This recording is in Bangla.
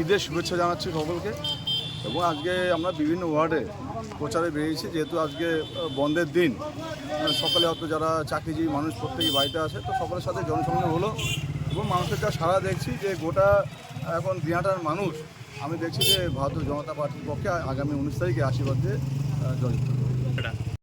ঈদের শুভেচ্ছা জানাচ্ছি সকলকে। এবং আজকে আমরা বিভিন্ন ওয়ার্ডে প্রচারে বেরিয়েছি যেহেতু আজকে বন্ধের দিন। মানে সকালে হয়তো যারা চাকরিজীবী মানুষ প্রত্যেকে বাড়িতে আসে তো সকলের সাথে জনসংযোগ হলো। এবং মানুষের যা সারা দেখছি যে গোটা এখন দিনাটার মানুষ আমি দেখছি যে ভারতীয় জনতা পার্টির পক্ষে আগামী উনিশ তারিখে আশীর্বাদ দিয়ে আহ, জয়যুক্ত